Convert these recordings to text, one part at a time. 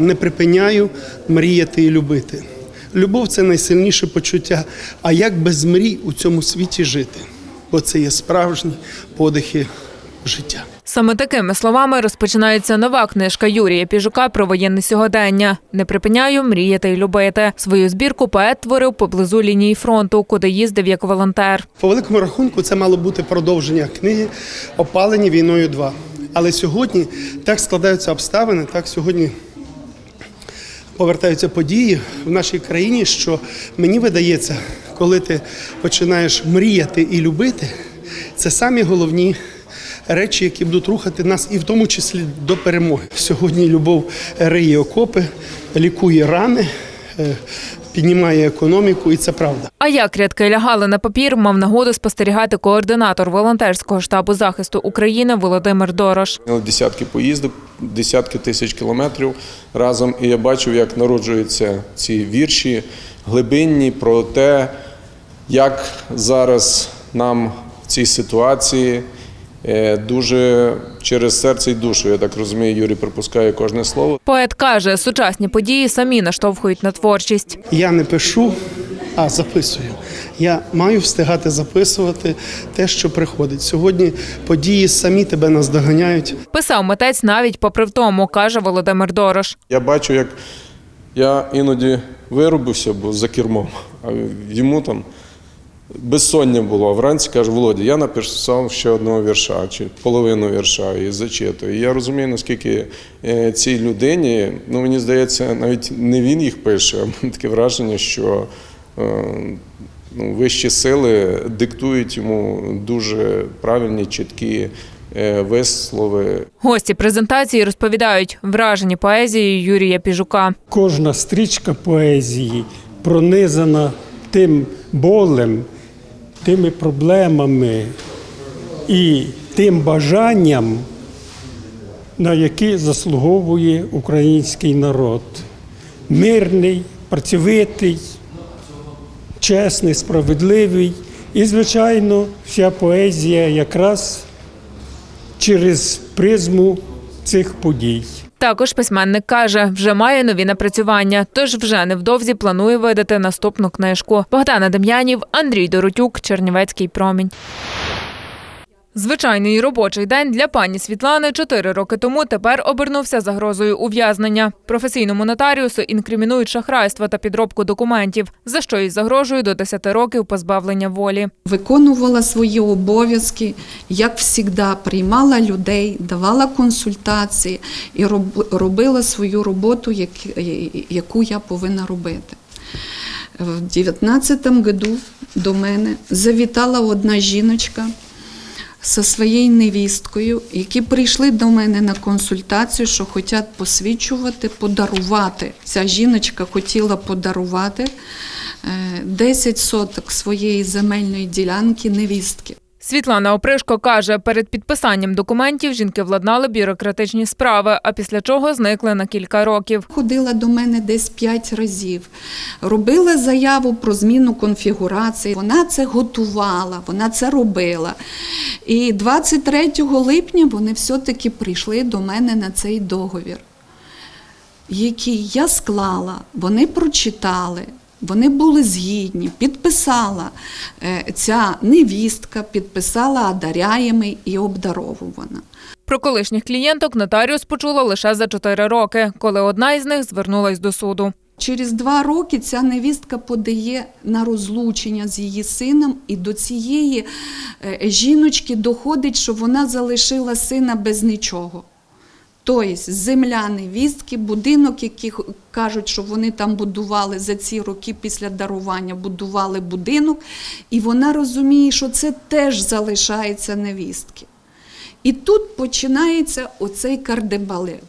Не припиняю мріяти і любити. Любов це найсильніше почуття. А як без мрій у цьому світі жити? Бо це є справжні подихи життя. Саме такими словами розпочинається нова книжка Юрія Піжука про воєнне сьогодення. Не припиняю мріяти й любити. Свою збірку поет творив поблизу лінії фронту, куди їздив як волонтер. По великому рахунку, це мало бути продовження книги Опалені війною 2. Але сьогодні так складаються обставини, так сьогодні повертаються події в нашій країні, що мені видається, коли ти починаєш мріяти і любити, це самі головні речі, які будуть рухати нас, і в тому числі до перемоги. Сьогодні любов риє окопи, лікує рани, е, піднімає економіку, і це правда. А як рядки лягали на папір, мав нагоду спостерігати координатор волонтерського штабу захисту України Володимир Дорош. Десятки поїздок, десятки тисяч кілометрів разом. І я бачив, як народжуються ці вірші глибинні про те, як зараз нам в цій ситуації дуже через серце і душу, я так розумію, Юрій припускає кожне слово. Поет каже, сучасні події самі наштовхують на творчість. Я не пишу, а записую. Я маю встигати записувати те, що приходить. Сьогодні події самі тебе наздоганяють. Писав митець навіть попри втому, каже Володимир Дорош. Я бачу, як я іноді виробився, бо за кермом, а йому там безсоння було. Вранці каже, Володя, я написав ще одного вірша чи половину вірша і зачитую. І я розумію, наскільки е, цій людині, ну мені здається, навіть не він їх пише, а таке враження, що е, ну, вищі сили диктують йому дуже правильні, чіткі е, вислови. Гості презентації розповідають вражені поезією Юрія Піжука. Кожна стрічка поезії пронизана тим болем, тими проблемами і тим бажанням, на які заслуговує український народ. Мирний, працьовитий, чесний, справедливий. І, звичайно, вся поезія якраз через призму цих подій. Також письменник каже, вже має нові напрацювання, тож вже невдовзі планує видати наступну книжку. Богдана Дем'янів, Андрій Доротюк, Чернівецький промінь. Звичайний робочий день для пані Світлани чотири роки тому тепер обернувся загрозою ув'язнення. Професійному нотаріусу інкримінують шахрайство та підробку документів, за що їй загрожує до 10 років позбавлення волі. виконувала свої обов'язки, як завжди, приймала людей, давала консультації і робила свою роботу, яку я повинна робити. В 19-му году до мене завітала одна жіночка зі своєю невісткою, які прийшли до мене на консультацію, що хочуть посвідчувати, подарувати. Ця жіночка хотіла подарувати е, 10 соток своєї земельної ділянки невістки. Світлана Опришко каже, перед підписанням документів жінки владнали бюрократичні справи, а після чого зникли на кілька років. Ходила до мене десь 5 разів, робила заяву про зміну конфігурації. Вона це готувала, вона це робила. І 23 липня вони все-таки прийшли до мене на цей договір, який я склала, вони прочитали. Вони були згідні, підписала е, ця невістка, підписала одаряємий і обдаровувана. Про колишніх клієнток нотаріус почула лише за чотири роки, коли одна із них звернулась до суду. Через два роки ця невістка подає на розлучення з її сином, і до цієї е, жіночки доходить, що вона залишила сина без нічого. Тобто земля невістки, будинок, який кажуть, що вони там будували за ці роки після дарування, будували будинок, і вона розуміє, що це теж залишається невістки. І тут починається оцей кардебалет.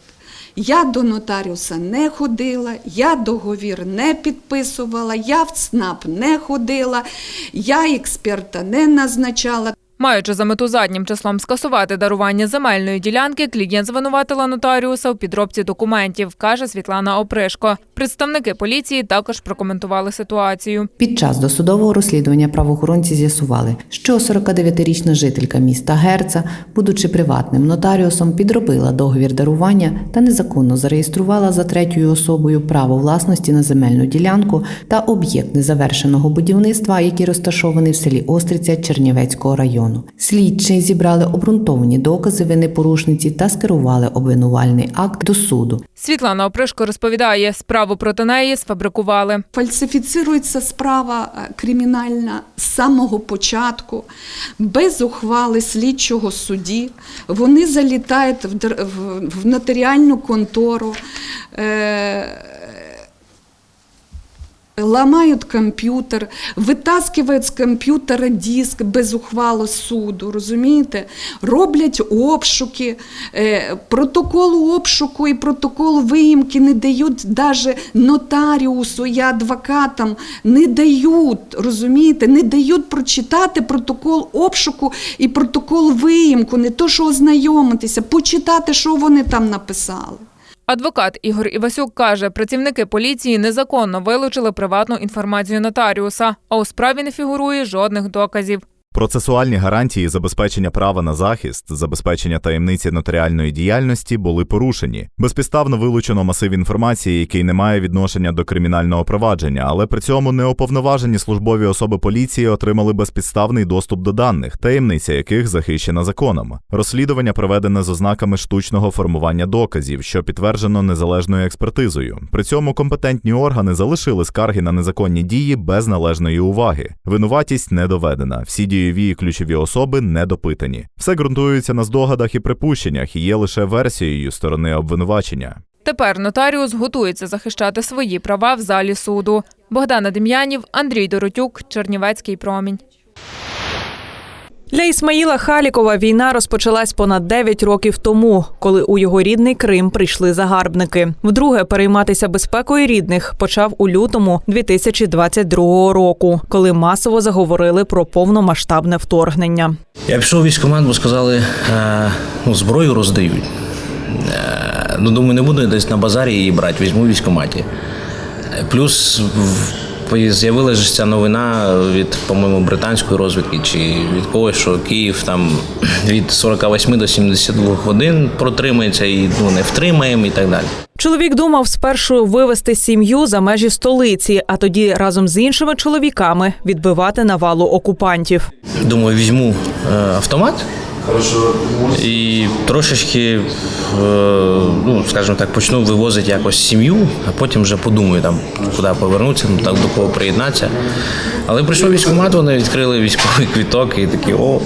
Я до нотаріуса не ходила, я договір не підписувала, я в ЦНАП не ходила, я експерта не назначала. Маючи за мету заднім числом скасувати дарування земельної ділянки, клієнт звинуватила нотаріуса в підробці документів, каже Світлана Опришко. Представники поліції також прокоментували ситуацію. Під час досудового розслідування правоохоронці з'ясували, що 49-річна жителька міста Герца, будучи приватним нотаріусом, підробила договір дарування та незаконно зареєструвала за третьою особою право власності на земельну ділянку та об'єкт незавершеного будівництва, який розташований в селі Остриця Чернівецького району. Слідчі зібрали обґрунтовані докази вини порушниці та скерували обвинувальний акт до суду. Світлана Опришко розповідає, справу проти неї сфабрикували. Фальсифіцирується справа е, кримінальна з самого початку, без ухвали слідчого судді. Вони залітають в, дер- в, в нотаріальну контору. Е- Ламають комп'ютер, витаскивають з комп'ютера диск без ухвали суду, розумієте? Роблять обшуки, е, протокол обшуку і протокол виїмки не дають навіть нотаріусу і адвокатам, не дають, розумієте, не дають прочитати протокол обшуку і протокол виїмку, не то, що ознайомитися, почитати, що вони там написали. Адвокат Ігор Івасюк каже, працівники поліції незаконно вилучили приватну інформацію нотаріуса, а у справі не фігурує жодних доказів. Процесуальні гарантії забезпечення права на захист, забезпечення таємниці нотаріальної діяльності були порушені. Безпідставно вилучено масив інформації, який не має відношення до кримінального провадження, але при цьому неуповноважені службові особи поліції отримали безпідставний доступ до даних, таємниця яких захищена законом. Розслідування проведене з ознаками штучного формування доказів, що підтверджено незалежною експертизою. При цьому компетентні органи залишили скарги на незаконні дії без належної уваги. Винуватість не доведена. Всі дієві ключові особи не допитані. Все ґрунтується на здогадах і припущеннях і є лише версією сторони обвинувачення. Тепер нотаріус готується захищати свої права в залі суду. Богдана Дем'янів, Андрій Доротюк, Чернівецький промінь. Для Ісмаїла Халікова війна розпочалась понад 9 років тому, коли у його рідний Крим прийшли загарбники. Вдруге перейматися безпекою рідних почав у лютому 2022 року, коли масово заговорили про повномасштабне вторгнення. Я пішов в бо сказали, е, ну, зброю роздають. Е, ну, думаю, не буду десь на базарі її брати, візьму в військкоматі. Плюс з'явилася ця новина від, по-моєму, британської розвідки чи від когось, що Київ там від 48 до 72 годин протримається і ну, не втримаємо і так далі. Чоловік думав спершу вивести сім'ю за межі столиці, а тоді разом з іншими чоловіками відбивати навалу окупантів. Думаю, візьму е, автомат і трошечки, е, ну скажімо так, почну вивозити якось сім'ю, а потім вже подумаю там, куди повернутися, ну так до кого приєднатися. Але прийшов військкомат, вони відкрили військовий квіток і такі, о,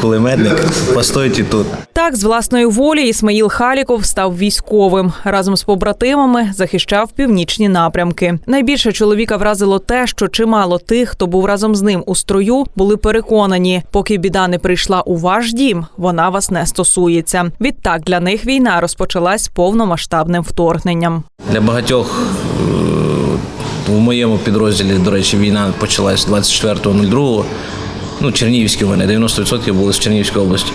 кулеметник, постойте тут. Так, з власної волі Ісмаїл Халіков став військовим. Разом з побратимами захищав північні напрямки. Найбільше чоловіка вразило те, що чимало тих, хто був разом з ним у строю, були переконані, поки біда не прийшла у ваш дім, вона вас не стосується. Відтак для них війна розпочалась повномасштабним вторгненням. Для багатьох е, в моєму підрозділі, до речі, війна почалась 24.02. Ну, Чернігівські у мене 90% були з Чернігівської області.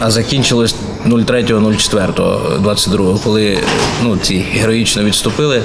А закінчилось 03.04.22, коли ну, ці героїчно відступили.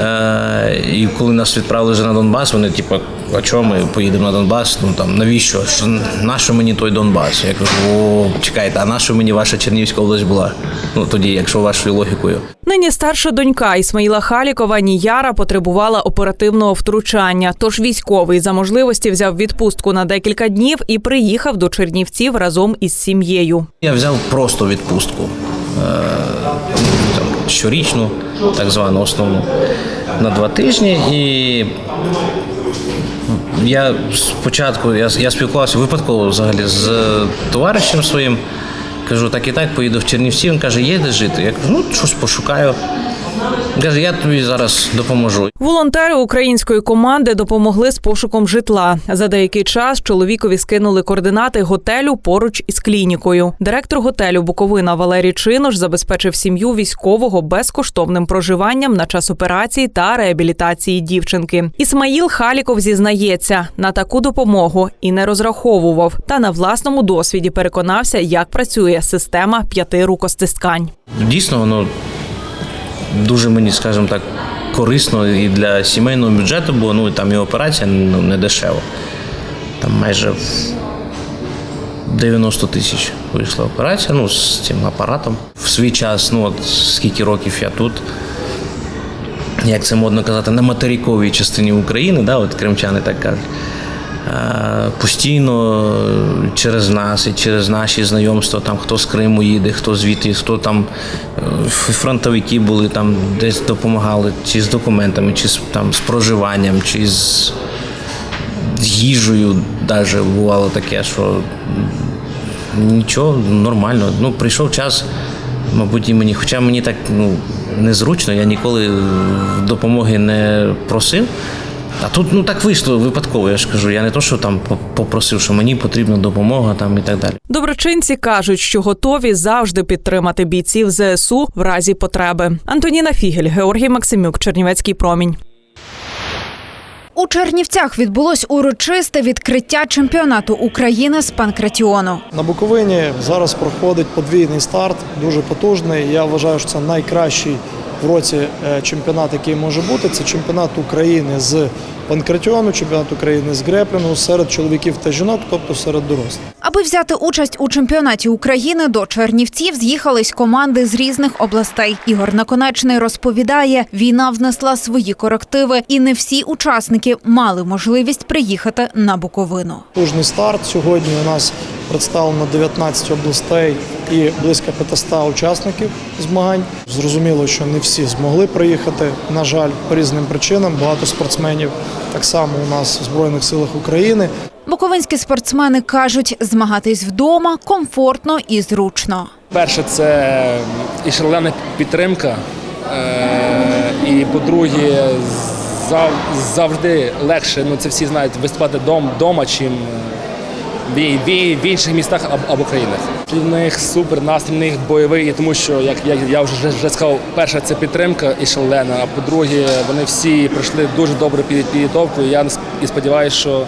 Е, і коли нас відправили вже на Донбас, вони типу, а чого ми поїдемо на Донбас? Ну там навіщо? Що, нащо мені той Донбас? Я кажу, о, чекайте, а нащо мені ваша Чернігівська область була? Ну тоді, якщо вашою логікою. Нині старша донька Ісмаїла Халікова Ніяра потребувала оперативного втручання. Тож військовий за можливості взяв відпустку на декілька днів і приїхав до Чернівців разом із сім'єю. Я взяв просто відпустку е, щорічну, так звану основну, на два тижні. І я спочатку я, я спілкувався випадково взагалі з товаришем своїм. Кажу, так і так, поїду в Чернівці. Він каже, є де жити. Я кажу, ну щось пошукаю. Каже, я тобі зараз допоможу. Волонтери української команди допомогли з пошуком житла. За деякий час чоловікові скинули координати готелю поруч із клінікою. Директор готелю Буковина Валерій Чинош забезпечив сім'ю військового безкоштовним проживанням на час операції та реабілітації дівчинки. Ісмаїл Халіков зізнається, на таку допомогу і не розраховував, та на власному досвіді переконався, як працює система п'яти рукостискань. Дійсно, воно дуже мені, скажімо так, корисно і для сімейного бюджету, бо ну там і операція ну, не дешева. Там майже 90 тисяч вийшла операція, ну, з цим апаратом. В свій час, ну от скільки років я тут, як це модно казати, на материковій частині України, да, от кримчани так кажуть. Е, Постійно через нас і через наші знайомства, там хто з Криму їде, хто звідти, хто там е, фронтовики були, там десь допомагали, чи з документами, чи з, там, з проживанням, чи з з їжею навіть бувало таке, що нічого, нормально. Ну, прийшов час, мабуть, і мені. Хоча мені так ну, незручно, я ніколи е, допомоги не просив. А тут ну так вийшло випадково, я ж кажу. Я не то, що там попросив, що мені потрібна допомога там і так далі. Доброчинці кажуть, що готові завжди підтримати бійців ЗСУ в разі потреби. Антоніна Фігель, Георгій Максимюк, Чернівецький промінь. У Чернівцях відбулось урочисте відкриття чемпіонату України з панкратіону. На Буковині зараз проходить подвійний старт, дуже потужний. Я вважаю, що це найкращий в році е, чемпіонат, який може бути. Це чемпіонат України з панкратіону, чемпіонат України з греплінгу серед чоловіків та жінок, тобто серед дорослих. Аби взяти участь у чемпіонаті України до Чернівців з'їхались команди з різних областей. Ігор Наконечний розповідає, війна внесла свої корективи, і не всі учасники мали можливість приїхати на Буковину. Потужний старт. Сьогодні у нас представлено 19 областей і близько 500 учасників змагань. Зрозуміло, що не всі змогли приїхати. На жаль, по різним причинам. Багато спортсменів так само у нас в Збройних силах України. Буковинські спортсмени кажуть, змагатись вдома комфортно і зручно. Перше, це і шалена підтримка. Е, І по-друге, зав- завжди легше, ну це всі знають, виступати вдома, чим в, в, інших містах або, країнах. В них супер настрій, в них бойовий, тому що, як я, вже, вже сказав, перше це підтримка і шалена, а по-друге, вони всі пройшли дуже добру під- підготовку. Я і сподіваюся, що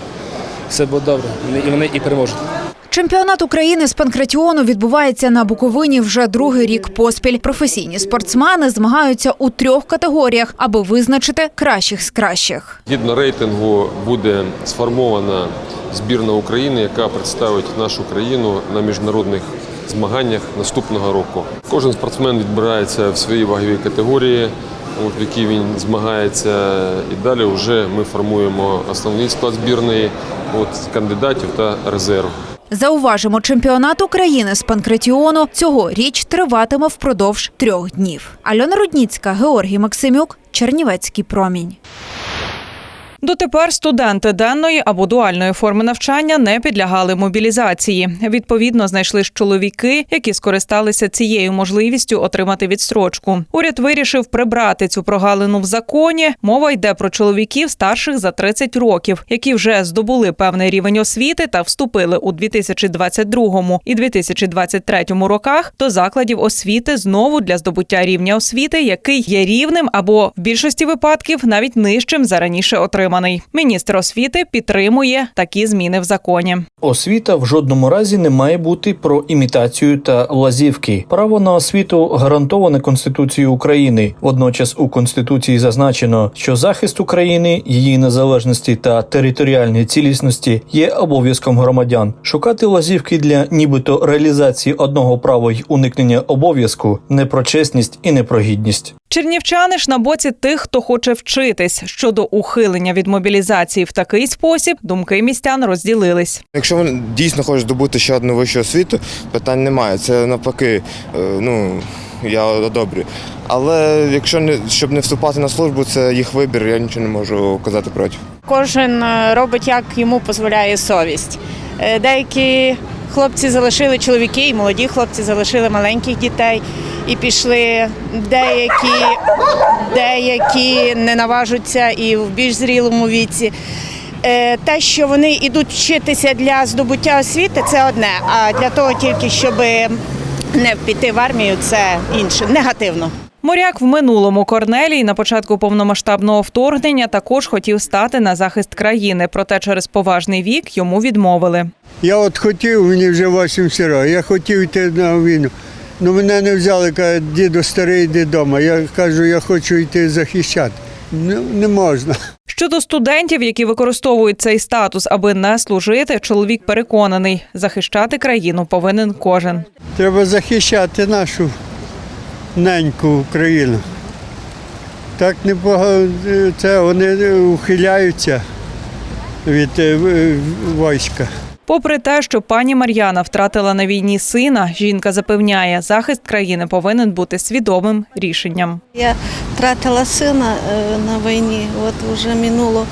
все буде добре, і вони і переможуть. Чемпіонат України з панкратіону відбувається на Буковині вже другий рік поспіль. Професійні спортсмени змагаються у трьох категоріях, аби визначити кращих з кращих. Згідно рейтингу буде сформована збірна України, яка представить нашу країну на міжнародних змаганнях наступного року. Кожен спортсмен відбирається в своїй ваговій категорії, от, в якій він змагається, і далі вже ми формуємо основний склад збірної от, кандидатів та резерв. Зауважимо, чемпіонат України з панкратіону цьогоріч триватиме впродовж трьох днів. Альона Рудніцька, Георгій Максимюк, Чернівецький промінь. Дотепер студенти денної або дуальної форми навчання не підлягали мобілізації. Відповідно, знайшлись чоловіки, які скористалися цією можливістю отримати відстрочку. Уряд вирішив прибрати цю прогалину в законі. Мова йде про чоловіків старших за 30 років, які вже здобули певний рівень освіти та вступили у 2022 і 2023 роках до закладів освіти знову для здобуття рівня освіти, який є рівним або в більшості випадків навіть нижчим за раніше отриманий. Міністр освіти підтримує такі зміни в законі. Освіта в жодному разі не має бути про імітацію та лазівки. Право на освіту гарантоване Конституцією України. Водночас у Конституції зазначено, що захист України, її незалежності та територіальної цілісності є обов'язком громадян. Шукати лазівки для нібито реалізації одного права й уникнення обов'язку не про чесність і не про гідність. Чернівчани ж на боці тих, хто хоче вчитись щодо ухилення від мобілізації в такий спосіб. Думки містян розділились. Якщо вони дійсно хочуть здобути ще одну вищу освіту, питань немає. Це навпаки, е, ну я одобрюю. Але якщо не щоб не вступати на службу, це їх вибір, я нічого не можу казати проти. Кожен е, робить, як йому дозволяє совість. Е, Деякі хлопці залишили чоловіки, і молоді хлопці залишили маленьких дітей. і пішли деякі, деякі не наважуться і в більш зрілому віці. Е, Те, що вони йдуть вчитися для здобуття освіти, це одне. А для того тільки, щоб не піти в армію, це інше негативно. Моряк в минулому Корнелій на початку повномасштабного вторгнення також хотів стати на захист країни, проте через поважний вік йому відмовили. Я от хотів, мені вже 80 років, я хотів йти на війну. Ну мене не взяли, каже, діду старий, йди вдома. Я кажу, я хочу йти захищати. Ну, не можна. Щодо студентів, які використовують цей статус, аби не служити, чоловік переконаний, захищати країну повинен кожен. Треба захищати нашу неньку Україну. Так непогано це вони ухиляються від е, війська. Попри те, що пані Мар'яна втратила на війні сина, жінка запевняє, захист країни повинен бути свідомим рішенням. Я втратила сина е, на війні, от вже минуло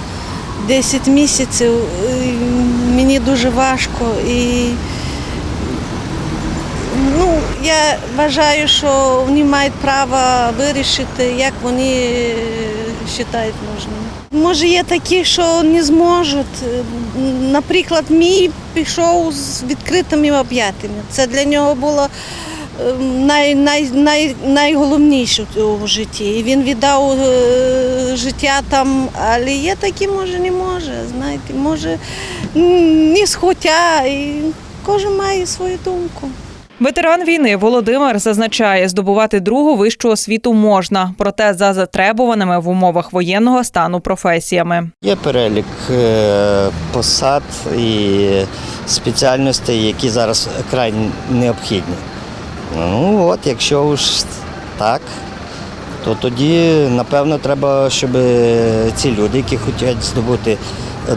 10 місяців. Мені дуже важко і ну, я вважаю, що вони мають право вирішити, як вони вважають нужним. Може, є такі, що не зможуть. Наприклад, мій пішов з відкритими об'ятами. Це для нього було е, най, най, най, найголовніше у житті. І він віддав е, життя там, але є такі, може, не може. Знаєте, може не схотя, і кожен має свою думку. Ветеран війни Володимир зазначає, здобувати другу вищу освіту можна, проте за затребуваними в умовах воєнного стану професіями. Є перелік е, посад і спеціальностей, які зараз край необхідні. Ну от, якщо ж так, то тоді напевно треба, щоб ці люди, які хочуть здобути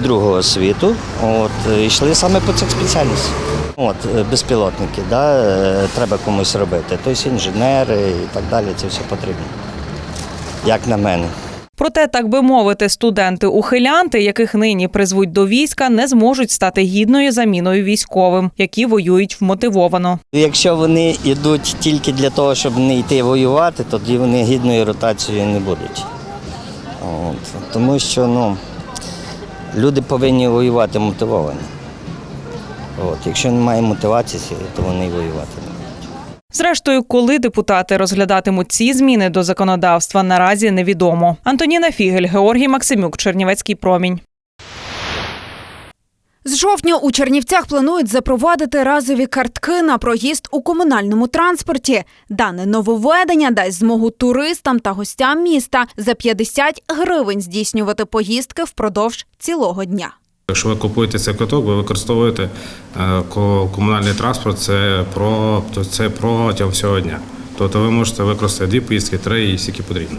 другу освіту, от, йшли саме по цих спеціальностях. От, е, безпілотники, да, е, треба комусь робити. Тобто інженери і так далі, це все потрібно. Як на мене. Проте, так би мовити, студенти-ухилянти, яких нині призвуть до війська, не зможуть стати гідною заміною військовим, які воюють вмотивовано. Якщо вони йдуть тільки для того, щоб не йти воювати, тоді вони гідною ротацією не будуть. От. Тому що ну, люди повинні воювати мотивовані. От. Якщо немає мотивації, то вони й воювати. Зрештою, коли депутати розглядатимуть ці зміни до законодавства, наразі невідомо. Антоніна Фігель, Георгій Максимюк, Чернівецький промінь. З жовтня у Чернівцях планують запровадити разові картки на проїзд у комунальному транспорті. Дане нововведення дасть змогу туристам та гостям міста за 50 гривень здійснювати поїздки впродовж цілого дня. Якщо ви купуєте цей квиток, ви використовуєте е, комунальний транспорт, це про це протягом всього дня. Тобто ви можете використати дві поїздки, три і скільки потрібно.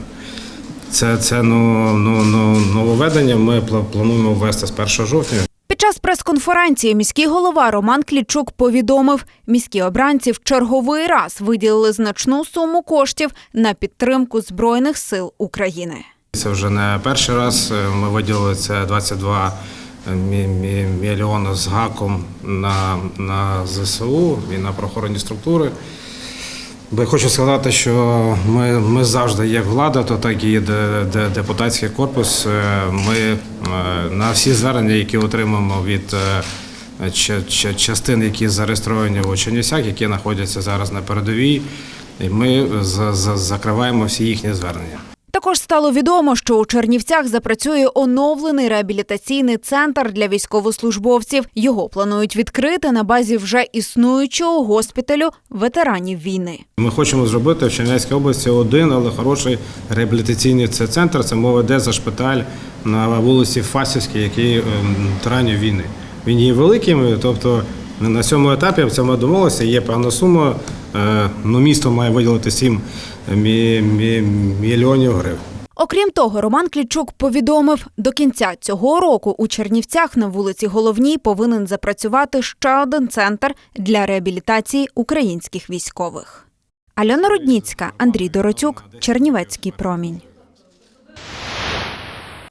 Це, це ну, ну, ну, нововведення ми плануємо ввести з 1 жовтня. Під час прес-конференції міський голова Роман Клічук повідомив, міські обранці в черговий раз виділили значну суму коштів на підтримку збройних сил України. Це вже не перший раз. Е, Ми виділили це 22 мі- мі- мільйони з гаком на, на ЗСУ і на правоохоронні структури. Бо я хочу сказати, що ми, ми завжди, як влада, то так і де- де- депутатський корпус. е, Ми е, на всі звернення, які отримуємо від е, ча- ча- частин, які зареєстровані в Чернівцях, які знаходяться зараз на передовій, і ми за- за- закриваємо всі їхні звернення. Також стало відомо, що у Чернівцях запрацює оновлений реабілітаційний центр для військовослужбовців. Його планують відкрити на базі вже існуючого госпіталю ветеранів війни. Ми хочемо зробити в Чернівецькій області один, але хороший реабілітаційний центр. Це мова йде за шпиталь на вулиці Фасівській, який ем, ветеранів війни. Він є великим, тобто на цьому етапі в цьому домовилися, є певна сума. е, Ну, місто має виділити 7 мі- мі- мільйонів гривень. Окрім того, Роман Клічук повідомив, до кінця цього року у Чернівцях на вулиці Головній повинен запрацювати ще один центр для реабілітації українських військових. Альона Рудніцька, Андрій Доротюк, Чернівецький промінь.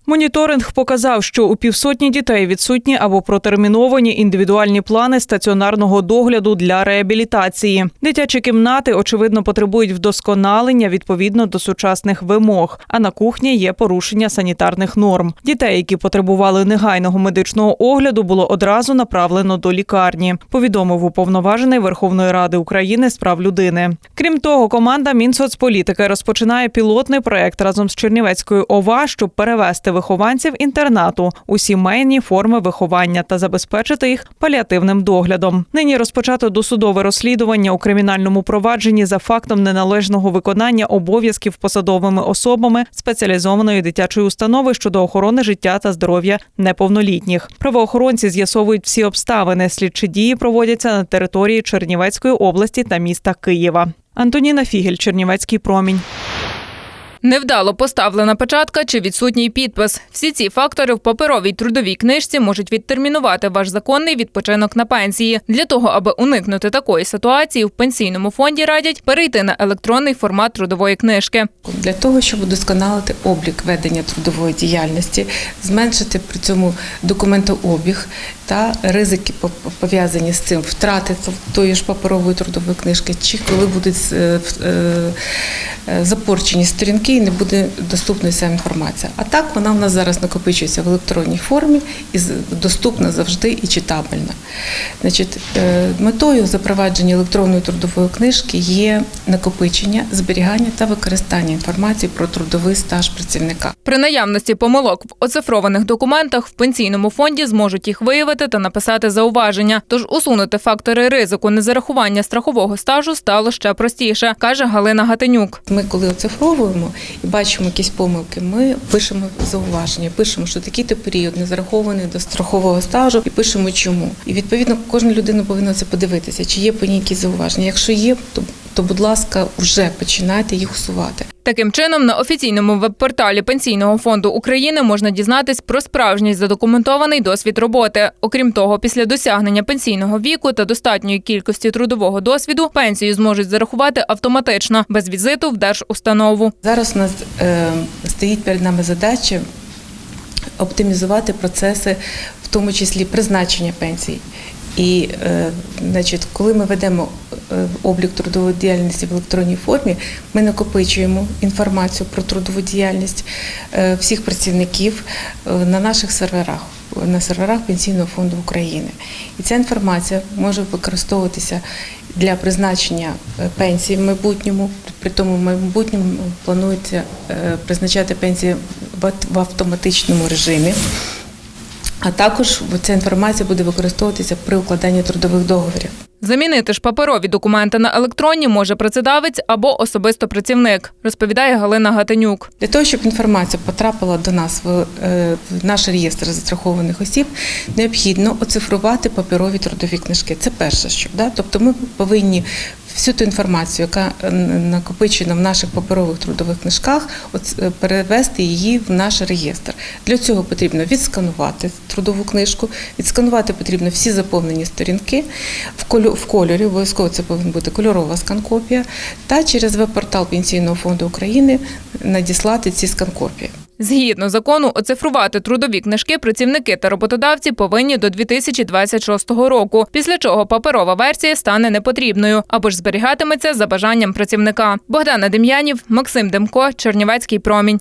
Моніторинг показав, що у півсотні дітей відсутні або протерміновані індивідуальні плани стаціонарного догляду для реабілітації. Дитячі кімнати очевидно потребують вдосконалення відповідно до сучасних вимог. А на кухні є порушення санітарних норм. Дітей, які потребували негайного медичного огляду, було одразу направлено до лікарні. Повідомив уповноважений Верховної Ради України з прав людини. Крім того, команда Мінсоцполітики розпочинає пілотний проект разом з Чернівецькою ОВА, щоб перевести вихованців інтернату у сімейні форми виховання та забезпечити їх паліативним доглядом. Нині розпочато досудове розслідування у кримінальному провадженні за фактом неналежного виконання обов'язків посадовими особами спеціалізованої дитячої установи щодо охорони життя та здоров'я неповнолітніх. Правоохоронці з'ясовують всі обставини. Слідчі дії проводяться на території Чернівецької області та міста Києва. Антоніна Фігель, Чернівецький промінь. Невдало поставлена печатка чи відсутній підпис. Всі ці фактори в паперовій трудовій книжці можуть відтермінувати ваш законний відпочинок на пенсії. Для того, аби уникнути такої ситуації, в пенсійному фонді радять перейти на електронний формат трудової книжки. для того, щоб удосконалити облік ведення трудової діяльності, зменшити при цьому документообіг та ризики по- пов'язані з цим втрати тої ж паперової трудової книжки, чи коли будуть е, е, е, запорчені сторінки і не буде доступна вся інформація. А так вона в нас зараз накопичується в електронній формі і доступна завжди і читабельна. Значить, е, метою запровадження електронної трудової книжки є накопичення, зберігання та використання інформації про трудовий стаж працівника. При наявності помилок в оцифрованих документах в пенсійному фонді зможуть їх виявити та написати зауваження. Тож усунути фактори ризику незарахування страхового стажу стало ще простіше, каже Галина Гатенюк. Ми, коли оцифровуємо і бачимо якісь помилки, ми пишемо зауваження, пишемо, що такий-то період не зарахований до страхового стажу, і пишемо чому. І відповідно кожна людина повинна це подивитися, чи є по ній якісь зауваження. Якщо є, то, то будь ласка, вже починайте їх усувати. Таким чином, на офіційному веб-порталі Пенсійного фонду України можна дізнатись про справжній задокументований досвід роботи. Окрім того, після досягнення пенсійного віку та достатньої кількості трудового досвіду пенсію зможуть зарахувати автоматично без візиту в держустанову. Зараз у нас е, стоїть перед нами задача оптимізувати процеси, в тому числі призначення пенсій. І е, значить, коли ми ведемо е, облік трудової діяльності в електронній формі, ми накопичуємо інформацію про трудову діяльність е, всіх працівників на наших серверах, на серверах Пенсійного фонду України. І ця інформація може використовуватися для призначення пенсії в майбутньому. При тому в майбутньому планується призначати пенсії в автоматичному режимі. А також ця інформація буде використовуватися при укладанні трудових договорів. Замінити ж паперові документи на електронні може працедавець або особисто працівник, розповідає Галина Гатенюк. Для того, щоб інформація потрапила до нас в, е, в наш реєстр застрахованих осіб, необхідно оцифрувати паперові трудові книжки. Це перше, що да? тобто ми повинні всю ту інформацію, яка е, накопичена в наших паперових трудових книжках, е, перевести її в наш реєстр. Для цього потрібно відсканувати трудову книжку, відсканувати потрібно всі заповнені сторінки в кольорі обов'язково це повинна бути кольорова сканкопія, та через веб-портал Пенсійного фонду України надіслати ці сканкопії. Згідно закону, оцифрувати трудові книжки працівники та роботодавці повинні до 2026 року, після чого паперова версія стане непотрібною або ж зберігатиметься за бажанням працівника. Богдана Дем'янів, Максим Демко, Чернівецький промінь.